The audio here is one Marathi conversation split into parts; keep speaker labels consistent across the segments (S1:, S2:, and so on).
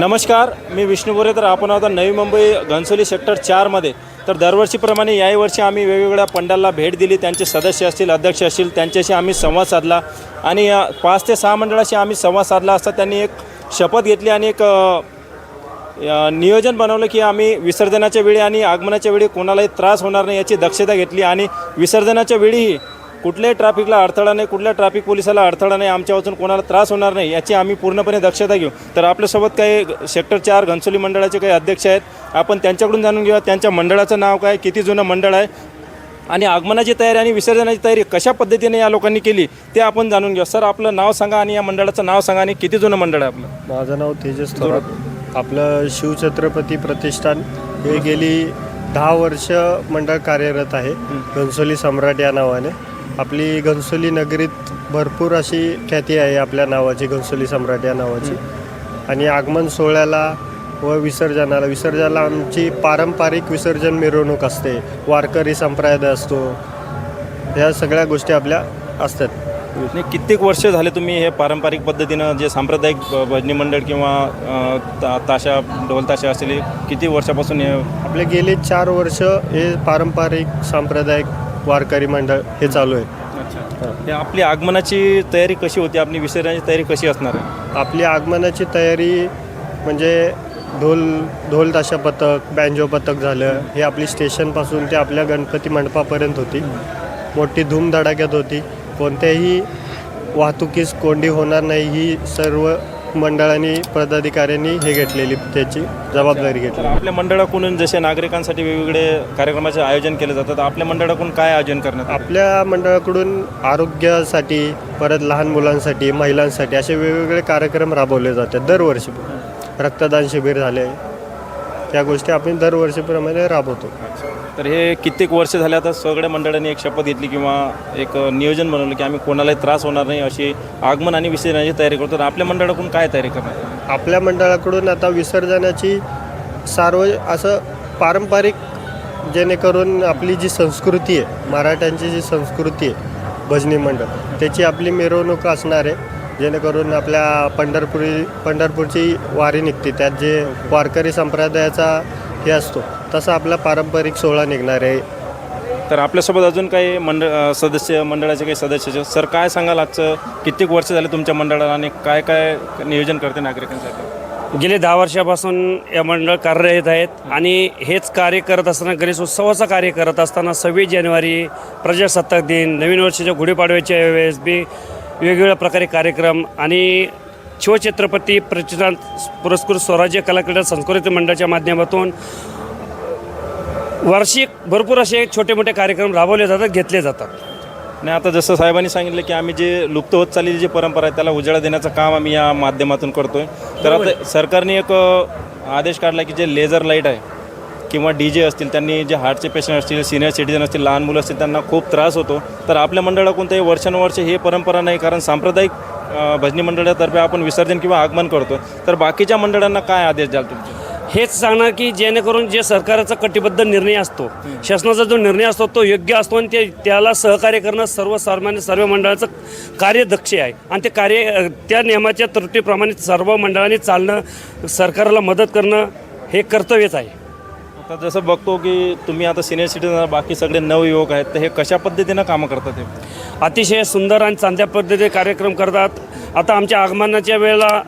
S1: नमस्कार मी विष्णू बोरे. तर आपण आता नवी मुंबई घनसोली सेक्टर चारमध्ये तर दरवर्षीप्रमाणे याही वर्षी आम्ही वेगवेगळ्या पंडाला भेट दिली. त्यांचे सदस्य असतील अध्यक्ष असतील त्यांच्याशी आम्ही संवाद साधला. आणि पाच ते सहा मंडळाशी आम्ही संवाद साधला असता त्यांनी एक शपथ घेतली आणि एक नियोजन बनवलं की आम्ही विसर्जनाच्या वेळी आणि आगमनाच्या वेळी कोणालाही त्रास होणार नाही याची दक्षता घेतली. आणि विसर्जनाच्या वेळीही कुठल्याही ट्रॅफिकला अडथळा नाही कुठल्या ट्रॅफिक पोलिसाला अडथळा नाही आमच्या वाचून कोणाला त्रास होणार नाही याची आम्ही पूर्णपणे दक्षता घेऊ. तर आपल्यासोबत काही सेक्टर चार घनसोली मंडळाचे काही अध्यक्ष आहेत. आपण त्यांच्याकडून जाणून घेऊया त्यांच्या मंडळाचं नाव काय किती जुनं मंडळ आहे आणि आगमनाची तयारी आणि विसर्जनाची तयारी कशा पद्धतीने या लोकांनी केली ते आपण जाणून घेऊ. सर आपलं नाव सांगा आणि या मंडळाचं नाव सांगा आणि किती जुनं मंडळ आहे आपलं?
S2: माझं नाव तेजस थोरात. आपलं शिवछत्रपती प्रतिष्ठान हे गेली दहा वर्ष मंडळ कार्यरत आहे. घनसोली सम्राट या नावाने. आपली घनसोली नगरीत भरपूर अशी ख्याती आहे आपल्या नावाची घनसोली सम्राट या नावाची. आणि आगमन सोहळ्याला व विसर्जनाला विसर्जनाला आमची पारंपरिक विसर्जन मिरवणूक असते. वारकरी संप्रदाय असतो. ह्या सगळ्या गोष्टी आपल्या असतात.
S1: नाही कित्येक वर्ष झाले तुम्ही हे पारंपरिक पद्धतीनं जे सांप्रदायिक भजनी मंडळ किंवा ता ताशा ढोल ताशा असलेले किती वर्षापासून हे
S2: आपले गेले चार वर्ष हे पारंपरिक सांप्रदायिक वारकरी मंडळ हे चालू आहे.
S1: अच्छा. आपली आगमनाची तयारी कशी होती? आपली विसर्जनाची तयारी कशी असणार आहे?
S2: आपली आगमनाची तयारी म्हणजे ढोल ढोल ताशा पथक बँजो पथक झालं. हे आपली स्टेशनपासून ते आपल्या गणपती मंडपापर्यंत होती. मोठी धूमधडाक्यात होती. कोणत्याही वाहतुकीस कोंडी होणार नाही. ही सर्व मंडळांनी पदाधिकाऱ्यांनी हे घेतलेली त्याची जबाबदारी
S1: तर
S2: घेतली
S1: आपल्या मंडळाकडून जसे नागरिकांसाठी वेगवेगळे कार्यक्रमाचे आयोजन केले जातात तर आपल्या मंडळाकडून काय आयोजन करण्यात आलं?
S2: आपल्या मंडळाकडून आरोग्यासाठी परत लहान मुलांसाठी महिलांसाठी असे वेगवेगळे कार्यक्रम राबवले जातात दरवर्षी रक्तदान शिबिर झाले त्या गोष्टी आपण दरवर्षीप्रमाणे राबवतो.
S1: तर हे कित्येक वर्ष झाले आता सगळ्या मंडळांनी एक शपथ घेतली किंवा एक नियोजन बनवलं की आम्ही कोणालाही त्रास होणार नाही अशी आगमन आणि विसर्जनाची तयारी करतो. तर आपल्या मंडळाकडून काय तयारी आली?
S2: आपल्या मंडळाकडून आता विसर्जनाची सार्व असं पारंपरिक जेणेकरून आपली जी संस्कृती आहे मराठ्यांची जी संस्कृती आहे भजनी मंडळ त्याची आपली मिरवणूक असणार आहे. जेणेकरून आपल्या पंढरपुरी पंढरपूरची वारी निघते. त्यात जे वारकरी संप्रदायाचा हे असतो तसा आपला पारंपरिक सोहळा निघणार आहे.
S1: तर आपल्यासोबत अजून काही मंडळ अ, सदस्य मंडळाचे काही सदस्य. सर काय सांगाल आजचं? कित्येक वर्ष झाले तुमच्या मंडळाला आणि काय काय नियोजन करते नागरिकांसाठी?
S3: गेले दहा वर्षापासून या मंडळ कार्यरत आहेत आणि हेच कार्य करत असताना गणेश उत्सवाचं कार्य करत असताना सव्वीस जानेवारी प्रजासत्ताक दिन नवीन वर्षाच्या गुढीपाडव्याच्या वेळेस बी वेगवेगळ्या प्रकारे कार्यक्रम आणि शिवछत्रपती प्रतिष्ठान पुरस्कृत स्वराज्य कलाक्रीडा सांस्कृतिक मंडळाच्या माध्यमातून वार्षिक भरपूर असे छोटे मोठे कार्यक्रम राबवले जातात घेतले जातात.
S1: आणि आता जसं साहेबांनी सांगितलं की आम्ही जे लुप्त होत चाललेली जी परंपरा आहे त्याला उजाळा देण्याचं काम आम्ही या माध्यमातून करतोय. तर आता सरकारने एक आदेश काढला की जे लेझर लाइट आहे किंवा डी जे असतील त्यांनी जे हार्टचे पेशंट असतील सिनियर सिटीजन असतील लहान मुलं असतील त्यांना खूप त्रास होतो. तर आपल्या मंडळाकडून ते वर्षानुवर्षे हे परंपरा नाही कारण सांप्रदायिक भजनी मंडळातर्फे आपण विसर्जन किंवा आगमन करतो. तर बाकीच्या मंडळांना काय आदेश द्याल तुमचे?
S3: हेच सांगणार की जेणेकरून जे सरकारचा कटिबद्ध निर्णय असतो शासनाचा जो निर्णय असतो तो योग्य असतो आणि ते त्याला सहकार्य करणं सर्वसामान्य सर्व मंडळाचं कार्यदक्ष आहे. आणि ते कार्य त्या नियमाच्या त्रुटीप्रमाणे सर्व मंडळांनी चालणं सरकारला मदत करणं हे कर्तव्यच आहे.
S1: आता जसं बघतो की तुम्ही आता सिनियर सिटीजन बाकी सगळे नवयुवक आहेत तर हे कशा पद्धतीनं कामं करतात हे?
S3: अतिशय सुंदर आणि चांगल्या पद्धतीने कार्यक्रम करतात. आता आमच्या आगमनाच्या वेळेला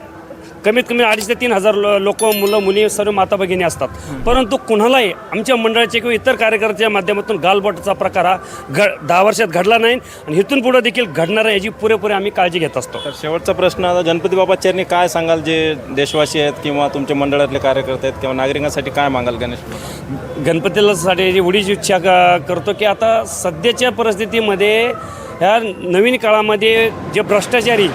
S3: कमीत कमी अडीच ते तीन हजार लोक मुलं मुली सर्व माता भगिनी असतात. परंतु कुणालाही आमच्या मंडळाचे किंवा इतर कार्यकर्त्याच्या माध्यमातून गालबोटाचा प्रकार हा घ दहा वर्षात घडला नाही आणि इथून पुढे देखील घडणार आहे याची पुरेपूर आम्ही काळजी घेत असतो.
S1: तर शेवटचा प्रश्न आता गणपती बाबा चरणी काय सांगाल जे देशवासी आहेत किंवा तुमच्या मंडळातले कार्यकर्ते आहेत किंवा नागरिकांसाठी काय मागाल गणेश
S3: गणपतीला साठी एवढीच इच्छा करतो की आता सध्याच्या परिस्थितीमध्ये ह्या नवीन काळामध्ये जे भ्रष्टाचारी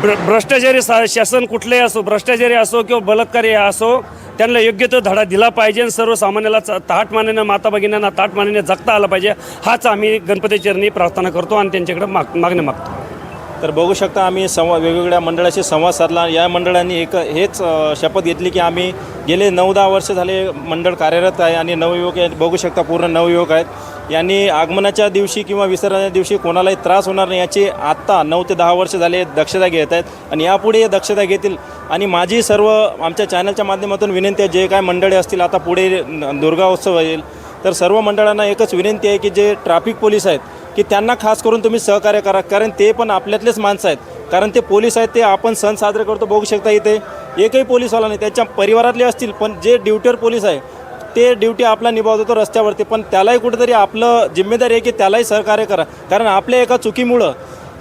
S3: भ्र भ्रष्टाचारी सा शासन कुठलेही असो भ्रष्टाचारी असो किंवा बलात्कारी असो त्यांना योग्य तो धडा दिला पाहिजे आणि सर्वसामान्याला ताट मानेनं माता भगिनींना ताटमानेने जगता आलं पाहिजे हाच आम्ही गणपती चरणी प्रार्थना करतो आणि त्यांच्याकडे माग मागणी मागतो.
S1: तर बघू शकता आम्ही संवाद वेगवेगळ्या मंडळाशी संवाद साधला या मंडळांनी एक हेच शपथ घेतली की आम्ही गेले नऊ दहा वर्ष झाले मंडळ कार्यरत आहे आणि नवयुवक आहेत बघू शकता पूर्ण नवयुवक आहेत. यांनी आगमनाच्या दिवशी किंवा विसर्जनाच्या दिवशी कोणालाही त्रास होणार नाही याची आत्ता नऊ ते दहा वर्ष झाले दक्षता घेत आहेत. आणि यापुढे दक्षता घेतील. आणि माझी सर्व आमच्या चॅनलच्या माध्यमातून विनंती आहे जे काय मंडळी असतील आता पुढे दुर्गा उत्सव येईल. तर सर्व मंडळांना एकच विनंती आहे की जे ट्रॅफिक पोलीस आहेत की त्यांना खास करून तुम्ही सहकार्य करा. कारण ते पण आपल्यातलेच माणसं आहेत. कारण ते पोलीस आहेत ते आपण सण साजरे करतो बघू शकता इथे. एकही पोलीसवाला नाही त्याच्या परिवारातले असतील पण जे ड्युटीवर पोलीस आहे ते ड्युटी आपला निभावत होतो रस्त्यावरती पण त्यालाही कुठेतरी आपलं जिम्मेदारी आहे की त्यालाही सहकार्य करा. कारण आपल्या एका चुकीमुळं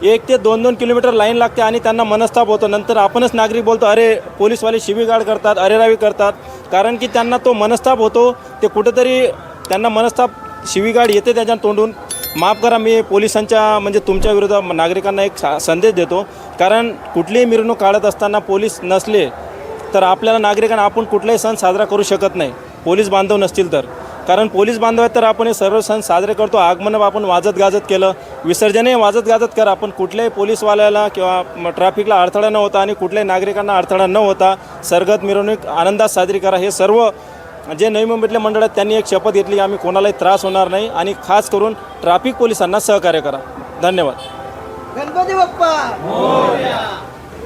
S1: एक ते दोन दोन किलोमीटर लाईन लागते आणि त्यांना मनस्ताप होतो. नंतर आपणच नागरिक बोलतो अरे पोलीसवाले शिवीगाळ करतात अरेरावी करतात. कारण की त्यांना तो मनस्ताप होतो ते कुठेतरी त्यांना मनस्ताप शिवीगाड येते त्याच्या तोंडून. माफ करा मी पोलिसांच्या म्हणजे तुमच्या विरोधात नागरिकांना एक सा- संदेश देतो. कारण कुठलीही मिरवणूक काढत असताना पोलीस नसले तर आपल्याला नागरिकांना आपण कुठलाही सण साजरा करू शकत नाही. पोलीस बांधव नसतील तर. कारण पोलीस बांधव आहेत तर आपण हे सर्व सण साजरे करतो. आगमन आपण वाजत गाजत केलं. विसर्जनही वाजत गाजत करा. आपण कुठल्याही पोलीसवाल्याला किंवा ट्रॅफिकला अडथळा न होता आणि कुठल्याही नागरिकांना अडथळा न होता सरगत मिरवणूक आनंदात साजरी करा. हे सर्व जे नवी मुंबईतले मंडळ आहेत त्यांनी एक शपथ घेतली आम्ही कोणालाही त्रास होणार नाही आणि खास करून ट्रॅफिक पोलिसांना सहकार्य करा. धन्यवाद.
S4: गणपती बाप्पा!